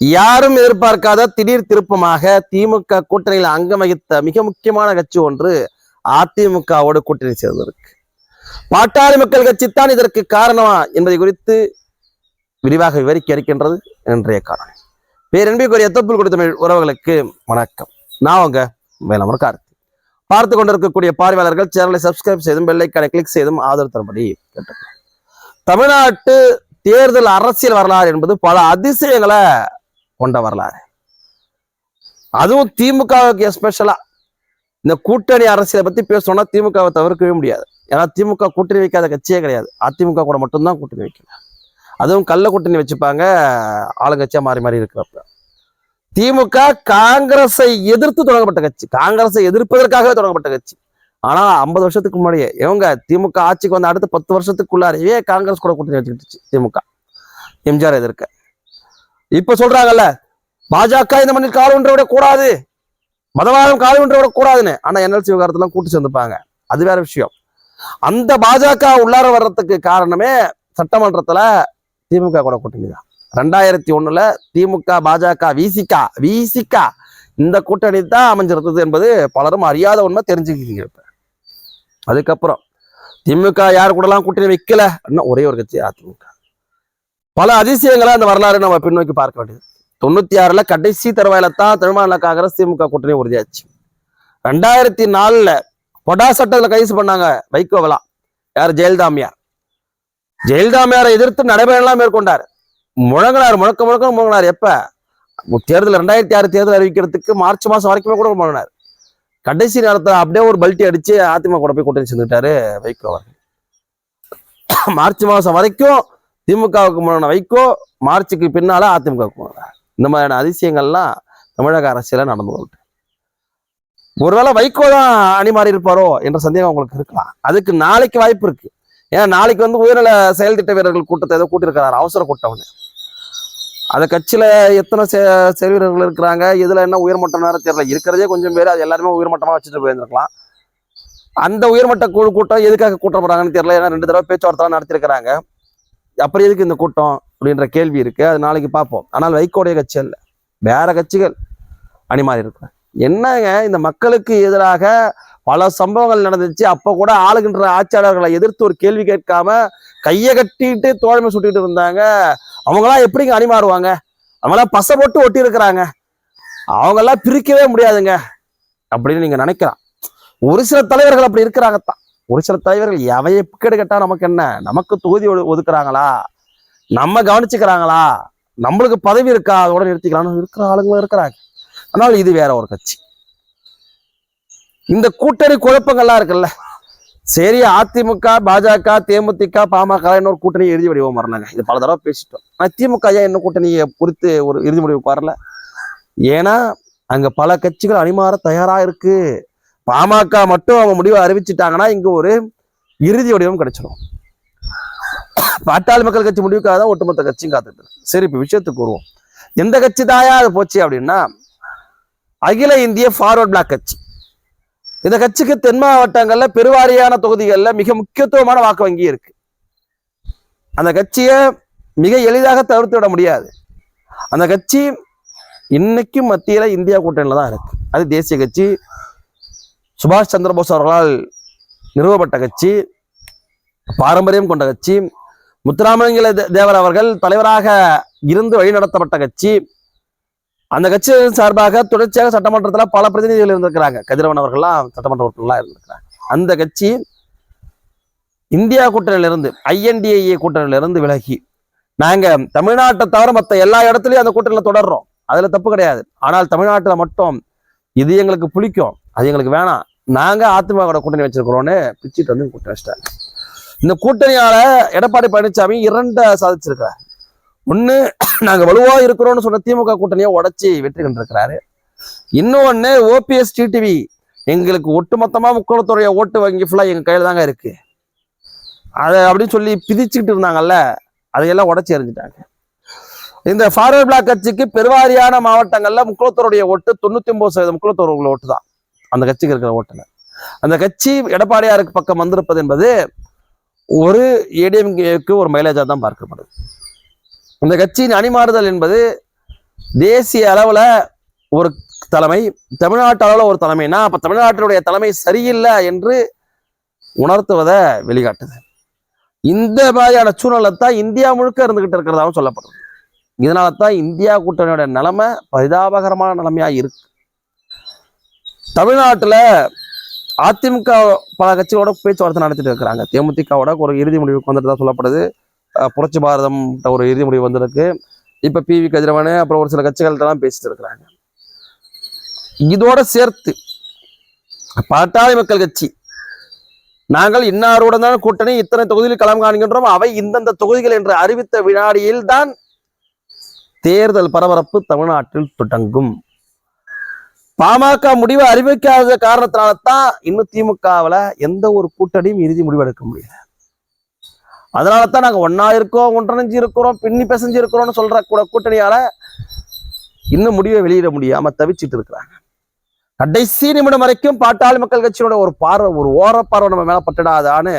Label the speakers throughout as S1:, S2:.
S1: யாரும் எதிர்பார்க்காத திடீர் திருப்பமாக திமுக கூட்டணியில் அங்கம் வகித்த மிக முக்கியமான கட்சி ஒன்று அதிமுகவோடு கூட்டணி சேர்ந்திருக்கு. பாட்டாளி மக்கள் கட்சி தான் இதற்கு காரணமா என்பதை குறித்து விரிவாக விவரிக்க இருக்கின்றது இன்றைய காரணம் பேரன்பிக்குரிய தொப்புள் கொடுத்த உறவுகளுக்கு வணக்கம். நான் உங்க வேலமர் கார்த்தி. பார்த்து கொண்டிருக்கக்கூடிய பார்வையாளர்கள் சேனலை சப்ஸ்கிரைப் செய்தும் பெல்லைக்கான கிளிக் செய்தும் ஆதரவு தரும்படி கேட்டுக்கிறேன் தமிழ்நாட்டு தேர்தல் அரசியல் வரலாறு என்பது பல அதிசயங்களை கொண்ட வரலாறு. அதுவும் திமுகவுக்கு எஸ்பெஷலா இந்த கூட்டணி அரசியலை பத்தி பேசணும்னா திமுகவை தவிர்க்கவே முடியாது. ஏன்னா திமுக கூட்டணி வைக்காத கட்சியே கிடையாது. அதிமுக கூட மட்டும்தான் கூட்டணி வைக்கணும். அதுவும் கள்ள கூட்டணி வச்சுப்பாங்க ஆளுங்கட்சியா மாறி மாறி இருக்கிறப்ப. திமுக காங்கிரஸை எதிர்த்து தொடங்கப்பட்ட கட்சி. காங்கிரஸை எதிர்ப்பதற்காகவே தொடங்கப்பட்ட கட்சி. ஆனா ஐம்பது வருஷத்துக்கு முன்னாடியே இவங்க திமுக ஆட்சிக்கு வந்த அடுத்த பத்து வருஷத்துக்குள்ளாரையே காங்கிரஸ் கூட கூட்டணி வச்சுக்கிட்டுச்சு திமுக. எம்ஜிஆர் எதிர்க்க. இப்ப சொல்றாங்கல்ல பாஜக இந்த மண்ணில் கால் ஒன்றை விட கூடாது. மதவாதம் கால் ஒன்றை விட கூடாதுன்னு. ஆனா என்எல்சி விவகாரத்தெல்லாம் கூட்டு சேர்ந்துப்பாங்க. அது வேற விஷயம். அந்த பாஜக உள்ளார வர்றதுக்கு காரணமே சட்டமன்றத்துல திமுக கூட கூட்டணி தான். ரெண்டாயிரத்தி ஒண்ணுல திமுக பாஜக விசிகா விசிகா இந்த கூட்டணி தான் அமைஞ்சிருந்தது என்பது பலரும் அறியாத உண்மை தெரிஞ்சுக்கிறீங்க இப்ப. அதுக்கப்புறம் திமுக யார் கூடலாம் கூட்டணி வைக்கல? இன்னும் ஒரே ஒரு கட்சி அதிமுக. பல அதிசயங்களை அந்த வரலாறு நம்ம பின்னோக்கி பார்க்க வேண்டியது. தொண்ணூத்தி ஆறுல கடைசி தருவாயில தான் திருமணக்காக காங்கிரஸ் திமுக கூட்டணி உறுதியாச்சு. ரெண்டாயிரத்தி நாலுல கொடா சட்டத்துல கைது பண்ணாங்க வைகோவலாம் யார்? ஜெயலலிதாமியார். ஜெயலலிதாமியாரை எதிர்த்து நடைபெறலாம் மேற்கொண்டார். முழங்கினார் முழக்க முழக்க முழங்கினார். எப்ப? தேர்தல் ரெண்டாயிரத்தி ஆறு தேர்தல் அறிவிக்கிறதுக்கு மார்ச் மாசம் வரைக்குமே கூட முழங்கினார். கடைசி நேரத்தில் அப்படியே ஒரு பல்ட்டி அடிச்சு அதிமுக கூட போய் கூட்டணி சேர்ந்துட்டாரு வைகோ மார்ச் மாசம் வரைக்கும் திமுகவுக்கு முன்னாடி வைகோ மார்ச்சுக்கு பின்னால அதிமுகவுக்கு முன்னாடி இந்த மாதிரியான அதிசயங்கள்லாம் தமிழக அரசியல நடந்து கொண்டு. ஒருவேளை வைகோ தான் அணி மாறி இருப்பாரோ என்ற சந்தேகம் உங்களுக்கு இருக்கலாம் அதுக்கு நாளைக்கு வாய்ப்பு இருக்கு. ஏன்னா நாளைக்கு வந்து உயர்நில செயல் திட்ட வீரர்கள் கூட்டத்தை ஏதோ கூட்டியிருக்கிறாரு. அவசர கூட்டம் அந்த கட்சியில எத்தனை செ- செயல் வீரர்கள் இருக்கிறாங்க? இதுல என்ன உயர்மட்டம் நேரம் தெரியல இருக்கிறதே கொஞ்சம் பேர் அது எல்லாருமே உயர்மட்டமா வச்சுட்டு போயிருந்திருக்கலாம். அந்த உயர்மட்ட குழு கூட்டம் எதுக்காக கூட்டம் போகிறாங்கன்னு தெரியல. ஏன்னா ரெண்டு தடவை பேச்சுவார்த்தை நடத்திருக்கிறாங்க அப்புறம் எதுக்கு இந்த கூட்டம் அப்படின்ற கேள்வி இருக்கு. அது நாளைக்கு பார்ப்போம். ஆனால் வைகோடைய கட்சி அல்ல. வேற கட்சிகள் அணிமாறி இருக்கிறாங்க. என்னங்க இந்த மக்களுக்கு எதிராக பல சம்பவங்கள் நடந்துச்சு. அப்போ கூட ஆளுகின்ற ஆட்சியாளர்களை எதிர்த்து ஒரு கேள்வி கேட்காம கையை கட்டிட்டு தோழமை சுட்டிட்டு இருந்தாங்க. அவங்களாம் எப்படிங்க அணிமாறுவாங்க அவங்களாம் பசை போட்டு ஒட்டி இருக்கிறாங்க. அவங்கெல்லாம் பிரிக்கவே முடியாதுங்க. அப்படின்னு நீங்க நினைக்கலாம். ஒரு சில தலைவர்கள் அப்படி இருக்கிறாங்கத்தான். ஒரு சில தலைவர்கள் எவைய பிக்கெடு கேட்டால் நமக்கு என்ன? நமக்கு தொகுதி ஒதுக்குறாங்களா? நம்ம கவனிச்சுக்கிறாங்களா? நம்மளுக்கு பதவி இருக்கா? அதோட நிறுத்திக்கலாம்னு இருக்கிற ஆளுங்களும் இருக்கிறாங்க. ஆனால் இது வேற ஒரு கட்சி. இந்த கூட்டணி குழப்பங்கள்லாம் இருக்குல்ல. சரி அதிமுக பாஜக தேமுதிக பாமக இன்னொரு கூட்டணி இறுதி வடிவம் வரலங்க இது பல தடவை பேசிட்டோம். ஆனா திமுக ஏன் இன்னும் கூட்டணியை குறித்து ஒரு இறுதி முடிவுக்கு வரல? ஏன்னா அங்க பல கட்சிகள் அணிமாற தயாராக இருக்கு. பாமக மட்டும் அவங்க முடிவை அறிவிச்சிட்டாங்கன்னா இங்க ஒரு இறுதி வடிவம் கிடைச்சிடும் பாட்டாளி மக்கள் கட்சி முடிவுக்காக தான் ஒட்டுமொத்த கட்சியும் காத்துட்டு சரி இப்ப விஷயத்துக்கு வருவோம். எந்த கட்சி தாயா அது போச்சு அப்படின்னா அகில இந்திய ஃபார்வர்ட் பிளாக் கட்சி. இந்த கட்சிக்கு தென் மாவட்டங்கள்ல பெருவாரியான தொகுதிகள்ல மிக முக்கியத்துவமான வாக்கு வங்கி இருக்கு. அந்த கட்சியை மிக எளிதாக தவிர்த்து விட முடியாது. அந்த கட்சி இன்னைக்கும் மத்தியில இந்தியா கூட்டணியில தான் இருக்கு. அது தேசிய கட்சி சுபாஷ் சந்திரபோஸ் அவர்களால் நிறுவப்பட்ட கட்சி பாரம்பரியம் கொண்ட கட்சி முத்துராமலிங்க தே- தேவர் அவர்கள் தலைவராக இருந்து வழிநடத்தப்பட்ட கட்சி. அந்த கட்சி சார்பாக தொடர்ச்சியாக சட்டமன்றத்துல பல பிரதிநிதிகள் இருந்திருக்கிறாங்க. கதிரவன் அவர்கள்லாம் சட்டமன்ற உறுப்பினர்களாக இருந்திருக்கிறாங்க. அந்த கட்சி இந்தியா கூட்டணியிலிருந்து ஐஎன்டிஏ கூட்டணியிலிருந்து விலகி நாங்கள் தமிழ்நாட்டை தவிர மற்ற எல்லா இடத்துலயும் அந்த கூட்டணியில் தொடர்றோம். அதுல தப்பு கிடையாது. ஆனால் தமிழ்நாட்டுல மட்டும் இது எங்களுக்கு பிடிக்கும் அது எங்களுக்கு வேணாம். நாங்கள் அதிமுக கூட்டணி வச்சிருக்கிறோன்னு பிச்சுட்டு வந்து கூட்டணி வச்சிட்டாங்க. இந்த கூட்டணியால் எடப்பாடி பழனிசாமி இரண்டை சாதிச்சிருக்கிறார். ஒன்று நாங்கள் வலுவாக இருக்கிறோம்னு சொன்ன திமுக கூட்டணியை உடச்சி வெற்றி கண்டிருக்கிறாரு. இன்னொன்று ஓபிஎஸ் டிடிவி எங்களுக்கு ஒட்டுமொத்தமாக முக்கோணத்துடைய ஓட்டு வங்கி ஃபுல்லாக எங்கள் கையில் தாங்க இருக்குது அதை அப்படின்னு சொல்லி பிதிச்சுக்கிட்டு இருந்தாங்கல்ல அதையெல்லாம் உடச்சி எறிஞ்சிட்டாங்க. இந்த ஃபார்வர்ட் பிளாக் கட்சிக்கு பெருவாரியான மாவட்டங்களில் முக்குளத்தூருடைய ஓட்டு தொண்ணூற்றி ஒம்பது சதவீதம் முக்குளத்தூர் ஓட்டு தான் அந்த கட்சிக்கு இருக்கிற ஓட்டுல அந்த கட்சி எடப்பாடியாருக்கு பக்கம் வந்திருப்பது என்பது ஒரு ஏடிஎம்கேக்கு ஒரு மைலேஜா தான் பார்க்கப்படுது. இந்த கட்சியின் அணிமாறுதல் என்பது தேசிய அளவுல ஒரு தலைமை தமிழ்நாட்டு அளவில் ஒரு தலைமைனா அப்ப தமிழ்நாட்டினுடைய தலைமை சரியில்லை என்று உணர்த்துவதை வெளிக்காட்டுது. இந்த மாதிரியான சூழ்நிலை தான் இந்தியா முழுக்க இருந்துகிட்டு இருக்கிறதாவும் சொல்லப்படுது. இதனால தான் இந்தியா கூட்டணியோட நிலைமை பரிதாபகரமான நிலைமையா இருக்கு. தமிழ்நாட்டில் அதிமுக பல கட்சிகளோட பேச்சுவார்த்தை நடத்திட்டு இருக்கிறாங்க. தேமுதிகவோட ஒரு இறுதி முடிவுக்கு வந்துட்டு தான் சொல்லப்படுது. புரட்சி பாரதம் ஒரு இறுதி முடிவு வந்திருக்கு. இப்ப பி. வி. கதிரவன் அப்புறம் ஒரு சில கட்சிகள்கிட்டலாம் பேசிட்டு இருக்கிறாங்க. இதோட சேர்த்து பாட்டாளி மக்கள் கட்சி நாங்கள் இன்னாருடன் தான் கூட்டணி இத்தனை தொகுதியில் களம் காண்கின்றோம். அவை இந்தந்த தொகுதிகள் என்று அறிவித்த வினாடியில் தான் தேர்தல் பரபரப்பு தமிழ்நாட்டில் தொடங்கும். பாமக முடிவை அறிவிக்காத காரணத்தினால்தான் இன்னும் திமுகவில் எந்த ஒரு கூட்டணியும் இறுதி முடிவு எடுக்க முடியல. அதனால தான் நாங்கள் ஒன்னா இருக்கோம் ஒன்றிணைஞ்சு இருக்கிறோம் பின்னி பிசைஞ்சு இருக்கிறோம்னு சொல்ற கூட கூட்டணியால இன்னும் முடிவை வெளியிட முடியாம தவிச்சிட்டு இருக்கிறாங்க. கடைசி நிமிடம் வரைக்கும் பாட்டாளி மக்கள் கட்சியினுடைய ஒரு பார்வை ஒரு ஓர பார்வை நம்ம மேல பட்டுடாதான்னு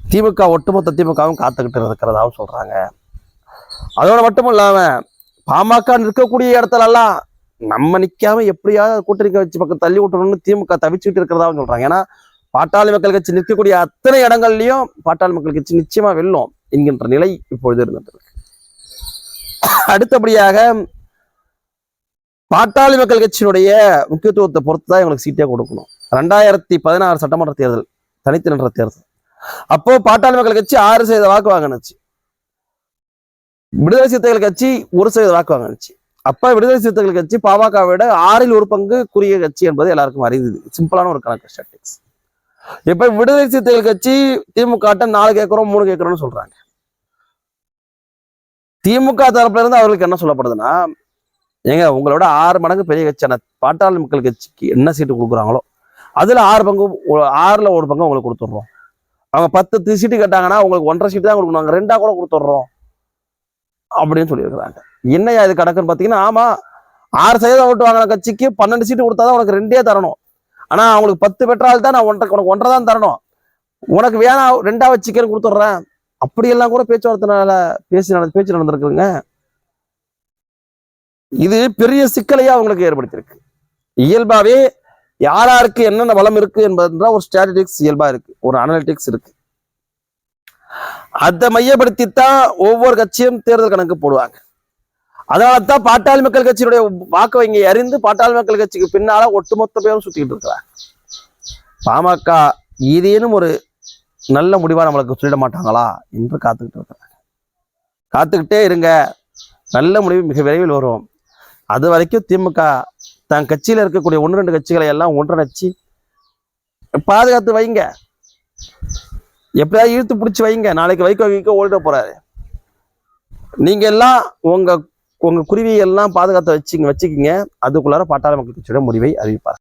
S1: திமுக ஒட்டுமொத்த திமுகவும் காத்துக்கிட்டு இருக்கிறதாவும் சொல்றாங்க. அதோட மட்டும் இல்லாம பாமக நிற்கக்கூடிய இடத்துல எல்லாம் நம்ம நிக்காம எப்படியாவது கூட்டணி கட்சி பக்கம் தள்ளி விட்டணும்னு திமுக தவிச்சுட்டு இருக்கிறதா சொல்றாங்க. ஏன்னா பாட்டாளி மக்கள் கட்சி நிற்கக்கூடிய அத்தனை இடங்கள்லயும் பாட்டாளி மக்கள் கட்சி நிச்சயமா வெல்லும் என்கின்ற நிலை இப்பொழுது இருந்துட்டு அடுத்தபடியாக பாட்டாளி மக்கள் கட்சியினுடைய முக்கியத்துவத்தை பொறுத்து தான் இவங்களுக்கு சீட்டே கொடுக்கணும். ரெண்டாயிரத்தி பதினாறு சட்டமன்ற தேர்தல் தனித்து நின்ற தேர்தல். அப்போ பாட்டாளி மக்கள் கட்சி ஆறு சதவீத வாக்கு வாங்கினுச்சு. விடுதலை சிறுத்தைகள் கட்சி ஒரு சதவீத வாக்கு வாங்கினுச்சு. அப்ப விடுதலை சிறுத்தைகள் கட்சி பாமக விட ஆறில் ஒரு பங்கு குறுகிய கட்சி என்பது எல்லாருக்கும் அறிந்தது. சிம்பிளான ஒரு கணக்கு ஸ்டாட்டிக்ஸ் இப்ப விடுதலை சிறுத்தைகள் கட்சி திமுக நாலு கேட்கிறோம் மூணு கேட்கிறோம்னு சொல்றாங்க. திமுக தரப்புல இருந்து அவர்களுக்கு என்ன சொல்லப்படுதுன்னா ஏங்க உங்களோட ஆறு மடங்கு பெரிய கட்சியான பாட்டாளி மக்கள் கட்சிக்கு என்ன சீட்டு கொடுக்குறாங்களோ அதுல ஆறு பங்கு ஆறுல ஒரு பங்கு உங்களுக்கு கொடுத்துட்றோம். அவங்க பத்து சீட்டு கேட்டாங்கன்னா உங்களுக்கு ஒன்றரை சீட்டு தான் கொடுக்கணும் நாங்கள் ரெண்டா கூட கொடுத்துட்றோம். அப்படின்னு சொல்லியிருக்கிறாங்க. என்னையா இது கணக்குன்னு பார்த்தீங்கன்னா ஆமா ஆறு சதவீதம் ஓட்டு வாங்கின கட்சிக்கு பன்னெண்டு சீட்டு கொடுத்தா தான் உனக்கு ரெண்டே தரணும். ஆனால் அவங்களுக்கு பத்து பெற்றால் தான் நான் ஒன்றரை உனக்கு ஒன்றரை தான் தரணும். உனக்கு வேணா ரெண்டா வச்சுக்கன்னு கொடுத்துட்றேன். அப்படியெல்லாம் கூட பேச்சுவார்த்தைனால பேசி நடந்து பேச்சு நடந்திருக்குங்க இது பெரிய சிக்கலையா அவங்களுக்கு ஏற்படுத்தியிருக்கு. இயல்பாவே யார் யாருக்கு என்னென்ன பலம் இருக்கு என்பதுன்ற ஒரு ஸ்ட்ராட்டஜிக்ஸ் இயல்பா இருக்கு. ஒரு அனலிட்டிக்ஸ் இருக்கு. அதை மையப்படுத்தித்தான் ஒவ்வொரு கட்சியும் தேர்தல் கணக்கு போடுவாங்க. அதனால தான் பாட்டாளி மக்கள் கட்சியினுடைய வாக்கு வங்கி அறிந்து பாட்டாளி மக்கள் கட்சிக்கு பின்னால ஒட்டுமொத்த பேரும் சுத்திக்கிட்டு இருக்கிறார் பாமக ஏதேனும் ஒரு நல்ல முடிவா நம்மளுக்கு சொல்லிட மாட்டாங்களா என்று காத்துக்கிட்டு இருக்கிறாங்க. காத்துக்கிட்டே இருங்க. நல்ல முடிவு மிக விரைவில் வரும். அது வரைக்கும் திமுக தன் கட்சியில் இருக்கக்கூடிய ஒன்று ரெண்டு கட்சிகளை எல்லாம் ஒன்றிணைச்சு பாதுகாத்து வைங்க. எப்படியாவது இழுத்து பிடிச்சி வைங்க. நாளைக்கு வைக்க வைக்க ஓடிட போறாரு. நீங்க எல்லாம் உங்க உங்கள் குருவியெல்லாம் பாதுகாத்து வச்சுங்க வச்சுக்கிங்க. அதுக்குள்ளார பாட்டாளி மக்கள் கட்சியோட முடிவை அறிவிப்பார்.